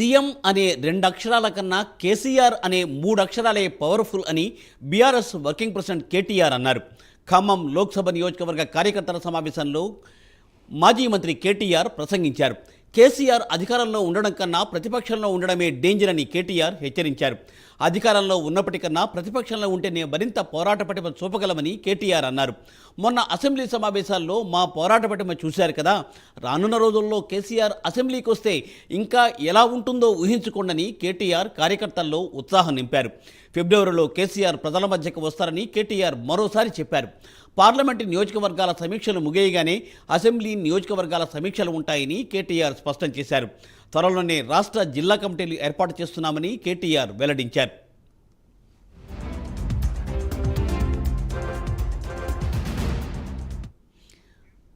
CM అనే రెండు అక్షరాల కన్నా కేసీఆర్ అనే మూడు అక్షరాలే పవర్ఫుల్ అని బీఆర్ఎస్ వర్కింగ్ ప్రెసిడెంట్ కేటీఆర్ అన్నారు. ఖమ్మం లోక్సభ నియోజకవర్గ కార్యకర్తల సమావేశంలో మాజీ మంత్రి కేటీఆర్ ప్రసంగించారు. కేసీఆర్ అధికారంలో ఉండడం కన్నా ప్రతిపక్షంలో ఉండడమే డేంజర్ అని కేటీఆర్ హెచ్చరించారు. అధికారంలో ఉన్నప్పటికన్నా ప్రతిపక్షంలో ఉంటేనే మరింత పోరాట పటిమ చూపగలమని కేటీఆర్ అన్నారు. మొన్న అసెంబ్లీ సమావేశాల్లో మా పోరాట పటిమ చూశారు కదా రానున్న రోజుల్లో కేసీఆర్ అసెంబ్లీకి వస్తే ఇంకా ఎలా ఉంటుందో ఊహించుకోండని కేటీఆర్ కార్యకర్తల్లో ఉత్సాహం నింపారు. ఫిబ్రవరిలో కేసీఆర్ ప్రజల మధ్యకు వస్తారని కేటీఆర్ మరోసారి చెప్పారు. పార్లమెంటు నియోజకవర్గాల సమీక్షలు ముగియగానే అసెంబ్లీ నియోజకవర్గాల సమీక్షలు ఉంటాయని కేటీఆర్ స్పష్టం చేశారు. త్వరలోనే రాష్ట్ర జిల్లా కమిటీలు ఏర్పాటు చేస్తున్నామని కేటీఆర్ వెల్లడించారు.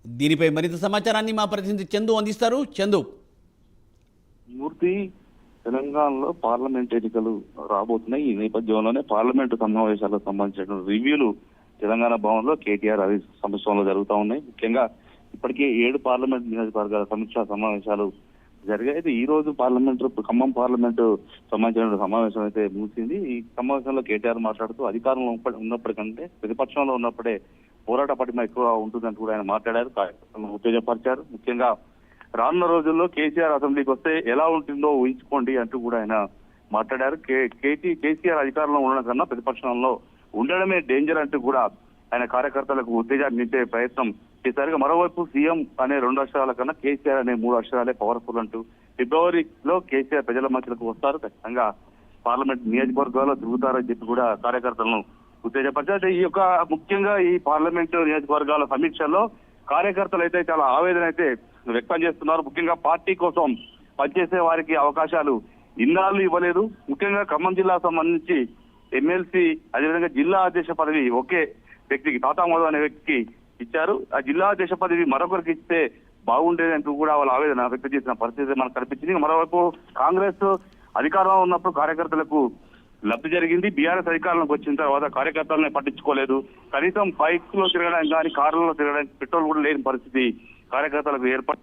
దీనిపై మరింత సమాచారాన్ని మా ప్రతినిధి చందు అందిస్తారు. చందు. మూర్తి తెలంగాణలో పార్లమెంట్ ఎన్నికలు రాబోతున్నాయి. ఈ నేపథ్యంలోనే పార్లమెంటు సమావేశాలకు సంబంధించిన రివ్యూలు తెలంగాణ భవన్లో కేటీఆర్ అది సమస్యలో జరుగుతూ ఉన్నాయి. ముఖ్యంగా ఇప్పటికే ఏడు పార్లమెంట్ నియోజకవర్గాల సమీక్షా సమావేశాలు జరిగాయి. ఈ రోజు పార్లమెంట్ ఖమ్మం పార్లమెంటు సంబంధించిన సమావేశం అయితే ముగిసింది. ఈ సమావేశంలో కేటీఆర్ మాట్లాడుతూ అధికారంలో ఉన్నప్పటికంటే ప్రతిపక్షంలో ఉన్నప్పుడే పోరాట పటిమ ఎక్కువ ఉంటుందని కూడా ఆయన మాట్లాడారు. ఉత్తేజపరిచారు. ముఖ్యంగా రానున్న రోజుల్లో కేసీఆర్ అసెంబ్లీకి వస్తే ఎలా ఉంటుందో ఊహించుకోండి అంటూ కూడా ఆయన మాట్లాడారు. కేటీ కేసీఆర్ అధికారంలో ఉండడం కన్నా ప్రతిపక్షంలో ఉండడమే డేంజర్ అంటూ కూడా ఆయన కార్యకర్తలకు ఉత్తేజాన్నిచ్చే ప్రయత్నం చేశారు. మరోవైపు సీఎం అనే రెండు అక్షరాల కన్నా కేసీఆర్ అనే మూడు అక్షరాలే పవర్ఫుల్ అంటూ ఫిబ్రవరిలో కేసీఆర్ ప్రజల మధ్యలకు వస్తారు. ఖచ్చితంగా పార్లమెంట్ నియోజకవర్గాల్లో తిరుగుతారని చెప్పి కూడా కార్యకర్తలను ఉత్తేజపరిచారు. ఈ యొక్క ముఖ్యంగా ఈ పార్లమెంట్ నియోజకవర్గాల సమీక్షల్లో కార్యకర్తలు అయితే చాలా ఆవేదన అయితే వ్యక్తం చేస్తున్నారు ముఖ్యంగా పార్టీ కోసం పనిచేసే వారికి అవకాశాలు ఇన్నాళ్ళు ఇవ్వలేదు. ముఖ్యంగా ఖమ్మం జిల్లా సంబంధించి ఎమ్మెల్సీ అదేవిధంగా జిల్లా అధ్యక్ష పదవి ఒకే వ్యక్తికి తాతా మధు అనే వ్యక్తికి ఇచ్చారు. ఆ జిల్లా అధ్యక్ష పదవి మరొకరికి ఇస్తే బాగుండేది అంటూ కూడా వాళ్ళ ఆవేదన వ్యక్తం చేసిన పరిస్థితి మనకు కనిపించింది. మరోవైపు కాంగ్రెస్ అధికారంలో ఉన్నప్పుడు కార్యకర్తలకు లబ్ధి జరిగింది. బీఆర్ఎస్ అధికారంలోకి వచ్చిన తర్వాత కార్యకర్తలను పట్టించుకోలేదు. కనీసం బైక్లో తిరగడానికి కానీ కార్లలో తిరగడానికి పెట్రోల్ కూడా లేని పరిస్థితి కార్యకర్తలకు ఏర్పాటు